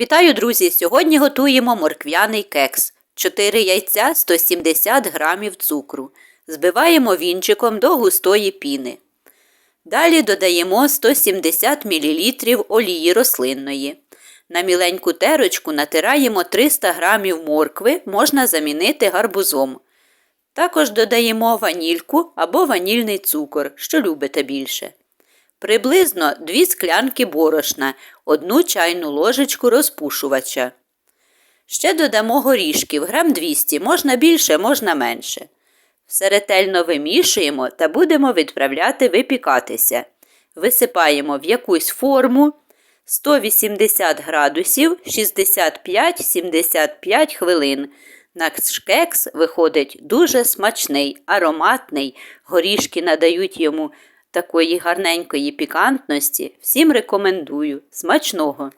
Вітаю, друзі! Сьогодні готуємо морквяний кекс. 4 яйця 170 грамів цукру. Збиваємо вінчиком до густої піни. Далі додаємо 170 мл олії рослинної. На міленьку терочку натираємо 300 грамів моркви, можна замінити гарбузом. Також додаємо ванільку або ванільний цукор, що любите більше. Приблизно 2 склянки борошна, 1 чайну ложечку розпушувача. Ще додамо горішків грам 200, можна більше, можна менше. Все ретельно вимішуємо та будемо відправляти випікатися. Висипаємо в якусь форму 180 градусів 65-75 хвилин. Наш кекс виходить дуже смачний, ароматний. Горішки надають йому такої гарненької пікантності. Всім рекомендую. Смачного!